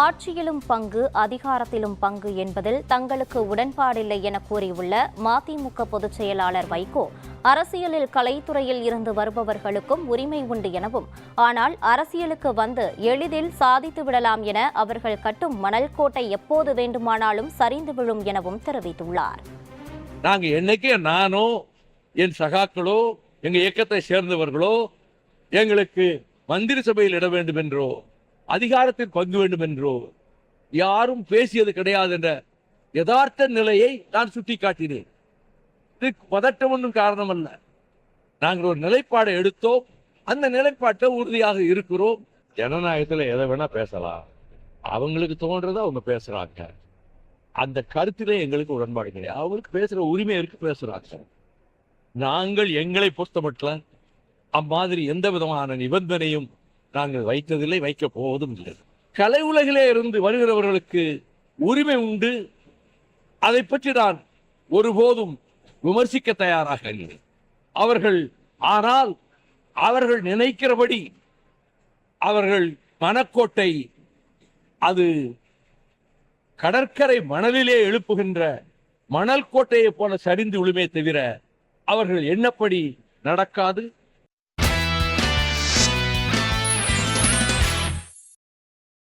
ஆட்சியிலும் பங்கு அதிகாரத்திலும் பங்கு என்பதில் தங்களுக்கு உடன்பாடில்லை என கூறியுள்ள மதிமுக பொதுச் செயலாளர் வைகோ அரசியலில் கலைத்துறையில் இருந்து வருபவர்களுக்கும் உரிமை உண்டு எனவும் ஆனால் அரசியலுக்கு வந்து எளிதில் சாதித்து விடலாம் என அவர்கள் கட்டும் மணல் கோட்டை எப்போது வேண்டுமானாலும் சரிந்து விழும் எனவும் தெரிவித்துள்ளார். நாங்க என்னைக்கே நானோ என் சகாக்களோ எங்க இயக்கத்தை சேர்ந்தவர்களோ எங்களுக்கு மந்திரி சபையில் இட வேண்டும் என்றோ அதிகாரத்தில் பங்கு வேண்டும் என்றோ யாரும் பேசியது கிடையாது என்ற யதார்த்த நிலையை நான் சுட்டிக்காட்டினேன். இதுக்கு பதட்டம் ஒன்றும் காரணம் அல்ல நாங்கள் ஒரு நிலைப்பாடை எடுத்தோம். அந்த நிலைப்பாட்டை உறுதியாக இருக்கிறோம். ஜனநாயகத்தில் எதை வேணா பேசலாம். அவங்களுக்கு தோன்றதை அவங்க பேசுறாங்க. அந்த கருத்திலே எங்களுக்கு உடன்பாடு கிடையாது. அவங்களுக்கு பேசுற உரிமை இருக்கு பேசுறாங்க. நாங்கள் எங்களை பொறுத்தமட்டில் அம்மாதிரி எந்த விதமான நிபந்தனையும் நாங்கள் வைத்ததில்லை வைக்கப் போவதும் இல்லை. கலை உலகிலே இருந்து வருகிறவர்களுக்கு உரிமை உண்டு. அதை பற்றி நான் ஒருபோதும் விமர்சிக்க தயாராக இல்லை. அவர்கள் ஆனால் அவர்கள் நினைக்கிறபடி அவர்கள் மனக்கோட்டை அது கடற்கரை மணலிலே எழுப்புகின்ற மணல் கோட்டையை போல சரிந்து விழுமே தவிர அவர்கள் என்னப்படி நடக்காது?